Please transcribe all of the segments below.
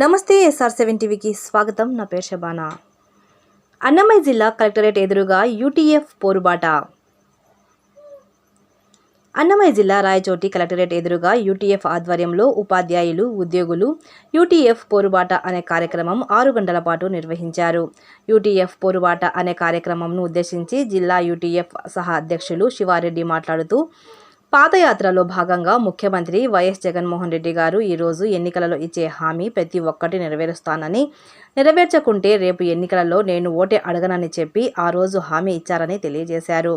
నమస్తే SR seven టీవీకి స్వాగతం. నా పేరు శబానా. అన్నమయ్య జిల్లా కలెక్టరేట్ ఎదురుగా యూటీఎఫ్ పోరుబాట. అన్నమయ్య జిల్లా రాయచోటి కలెక్టరేట్ ఎదురుగా యూటీఎఫ్ ఆధ్వర్యంలో ఉపాధ్యాయులు ఉద్యోగులు యూటీఎఫ్ పోరుబాట అనే కార్యక్రమం ఆరు గంటల పాటు నిర్వహించారు. యూటీఎఫ్ పోరుబాట అనే కార్యక్రమంను ఉద్దేశించి జిల్లా యూటీఎఫ్ సహా అధ్యక్షులు శివారెడ్డి మాట్లాడుతూ పాదయాత్రలో భాగంగా ముఖ్యమంత్రి వైఎస్ జగన్మోహన్ రెడ్డి గారు ఈరోజు ఎన్నికలలో ఇచ్చే హామీ ప్రతి ఒక్కటి నెరవేరుస్తానని నెరవేర్చకుంటే రేపు ఎన్నికలలో నేను ఓటే అడగనని చెప్పి ఆ రోజు హామీ ఇచ్చారని తెలియజేశారు.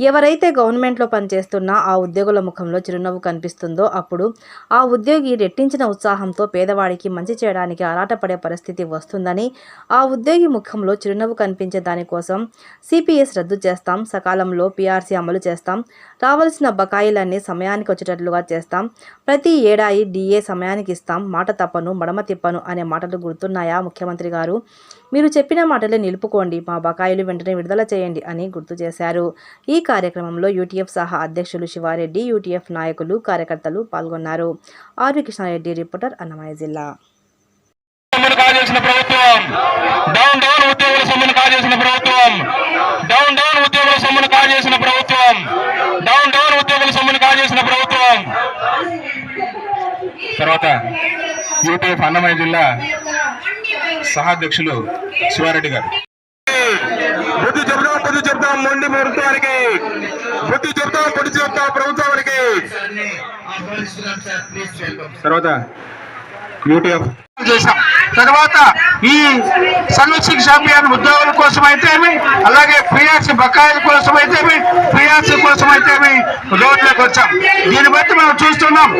ఎవరైతే గవర్నమెంట్లో పనిచేస్తున్నా ఆ ఉద్యోగుల ముఖంలో చిరునవ్వు కనిపిస్తుందో అప్పుడు ఆ ఉద్యోగి రెట్టించిన ఉత్సాహంతో పేదవాడికి మంచి చేయడానికి ఆరాటపడే పరిస్థితి వస్తుందని ఆ ఉద్యోగి ముఖంలో చిరునవ్వు కనిపించే దానికోసం సిపిఎస్ రద్దు చేస్తాం సకాలంలో పీఆర్సీ అమలు చేస్తాం రావాల్సిన బకాయిలన్నీ సమయానికి వచ్చేటట్లుగా చేస్తాం. ప్రతి ఏడాది డిఏ సమయానికి ఇస్తాం మాట తప్పను మడమ తిప్పను అనే మాటలు గుర్తున్నాయా ముఖ్యమంత్రి గారు? మీరు చెప్పిన మాటలే నిలుపుకోండి. మా బకాయిలు వెంటనే విడుదల చేయండి అని గుర్తు చేశారు. ఈ కార్యక్రమంలో యూటీఎఫ్ సహా అధ్యక్షులు శివారెడ్డి యూటీఎఫ్ నాయకులు కార్యకర్తలు పాల్గొన్నారు. ఆర్వి కృష్ణారెడ్డి రిపోర్టర్ అన్నమయ్య జిల్లా. ప్రభుత్వం డౌన్ డౌన్ ఉద్యోగుల సొమ్మును కాజేసిన ప్రభుత్వం డౌన్ డౌన్ ఉద్యోగుల సొమ్మును కాజేసిన ప్రభుత్వం డౌన్ డౌన్ ఉద్యోగుల సొమ్మును కాజేసిన ప్రభుత్వం తర్వాత యూటీఎఫ్ అన్నమయ్య జిల్లా సహాధ్యక్షులు శివారెడ్డి గారు. బుద్ధి చెప్తాం బుద్ధి చెప్తాం మొండి ప్రభుత్వానికి బుద్ధి చెప్తాం బుద్ధి చెప్తాం ప్రభుత్వానికి. తర్వాత యూటీఎఫ్ చేశాం. తర్వాత ఈ సర్వశిక్ష అభియాన్ ఉద్యోగుల కోసం అయితేమి అలాగే పిఆర్సీ బకాయిల కోసం అయితేమి పిఆర్సీ కోసం అయితేమి రోడ్లకు వచ్చాం. దీన్ని బట్టి మనం చూస్తున్నాం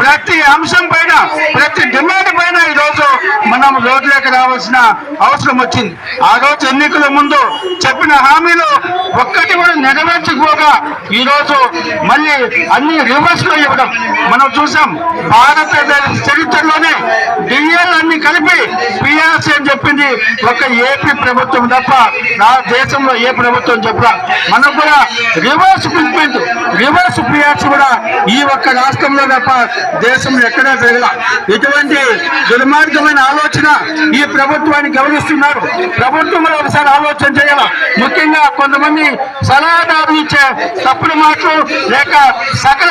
ప్రతి అంశం పైన ప్రతి డిమాండ్ పైన ఈ రోజు మనం రోడ్లకు రావాల్సిన అవసరం వచ్చింది. ఆ రోజు ఎన్నికల ముందు చెప్పిన హామీలు ఒక్కటి కూడా నెరవేర్చుకోగా ఈరోజు మళ్ళీ అన్ని రివర్స్లో ఇవ్వడం. మనం చూసాం భారతదేశ చరిత్రలోనే కలిపి పిఆర్సీ అని చెప్పింది. ఒక ఏపీ ప్రభుత్వం తప్ప నా దేశంలో ఏ ప్రభుత్వం చెప్పరా మనం కూడా రివర్స్ పిలిపించు రివర్స్ పిఆర్సీ కూడా ఈ ఒక్క రాష్ట్రంలో తప్ప దేశంలో ఎక్కడా జరగల. ఇటువంటి దుర్మార్గమైన ఆలోచన ఈ ప్రభుత్వాన్ని గమనిస్తున్నారు. ప్రభుత్వంలో ఒకసారి ఆలోచన చేయాల. ముఖ్యంగా కొంతమంది సలహాదారు ఇచ్చే తప్పుడు మాటలు లేక సకల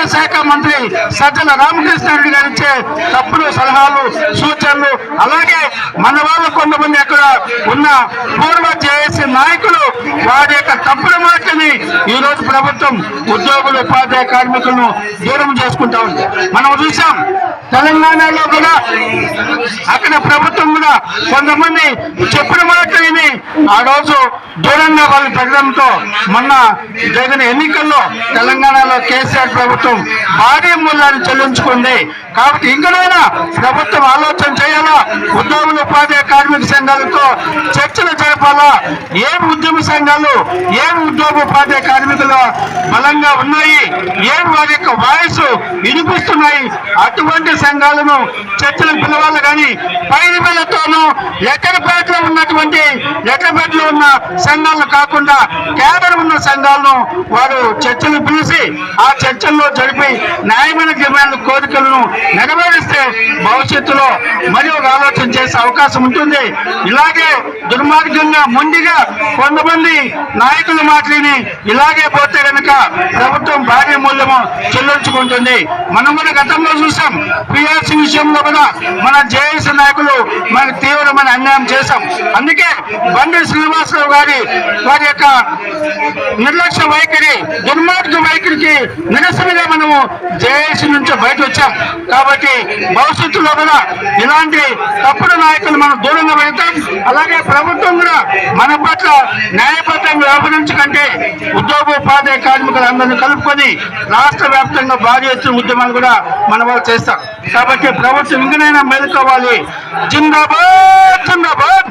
సజ్జన సజ్జల రామకృష్ణారెడ్డి గారు ఇచ్చే తప్పులు సలహాలు సూచనలు అలాగే మన వాళ్ళు కొంతమంది అక్కడ ఉన్న పూర్వ జేఏసీ నాయకులు వారి యొక్క తప్పుడు మాటని ఈ రోజు ప్రభుత్వం ఉద్యోగులు ఉపాధ్యాయ కార్మికులను దూరం చేసుకుంటా ఉంది. మనం చూసాం తెలంగాణలో కూడా అక్కడ ప్రభుత్వం కూడా కొంతమంది చెప్పిన మాటని ఆ రోజు దూరంగా వాళ్ళు పెట్టడంతో మొన్న జరిగిన ఎన్నికల్లో తెలంగాణలో కేసీఆర్ ప్రభుత్వం భారీ మూల్యాన్ని చెల్లించుకుంది. కాబట్టి ఇంకనైనా ప్రభుత్వం ఆలోచన చేయాలా? ఉద్యోగుల ఉపాధి కార్మిక సంఘాలతో చర్చలు జరపాలా ఏం ఉద్యమ సంఘాలు ఏం ఉద్యోగోపాధ్యాయ కార్మికులు బలంగా ఉన్నాయి ఏం వారి యొక్క వాయిస్ వినిపిస్తున్నాయి అటువంటి సంఘాలను చర్చలు పిలవాలి కానీ పైన ఎక్కడ ఎక్కడపేటలో ఉన్నటువంటి ఎక్కడపేటలో ఉన్న సంఘాలను కాకుండా కేడర్ ఉన్న సంఘాలను వారు చర్చలు పిలిచి ఆ చర్చల్లో జరిపి న్యాయమైన డిమాండ్ కోరికలను నెరవేరిస్తే భవిష్యత్తులో మరి ఒక ఆలోచన చేసే అవకాశం ఉంటుంది. ఇలాగే దుర్మార్గంగా ముందుగా కొంతమంది నాయకులు మాట్లాడి ఇలాగే పోతే కనుక ప్రభుత్వం భారీ మూల్యము చెల్లించుకుంటుంది. మనం కూడా గతంలో చూసాం పిఆర్సీ విషయంలో కూడా మన జేఏసీ నాయకులు మనకు తీవ్రమైన అన్యాయం చేశాం. అందుకే బండి శ్రీనివాసరావు గారి వారి యొక్క నిర్లక్ష్య వైఖరి దుర్మార్గ వైఖరికి నిరసనగా మనము జేఏసీ నుంచి బయట వచ్చాం కాబట్టి భవిష్యత్తులో కూడా ఇలాంటి తప్పుడు నాయకులు మనం దూరంగా వెళ్తాం అలాగే ప్రభుత్వం కూడా మన పట్ల న్యాయబద్ధంగా వ్యవహరించకంటే ఉద్యోగ ఉపాధ్యాయ కార్మికులందరినీ కలుపుకొని రాష్ట్ర వ్యాప్తంగా భారీ ఎత్తున ఉద్యమాలు కూడా మన వాళ్ళు చేస్తాం. కాబట్టి ప్రభుత్వం ఇంకనైనా మేలుకోవాలి. జిందాబాద్ జిందాబాద్!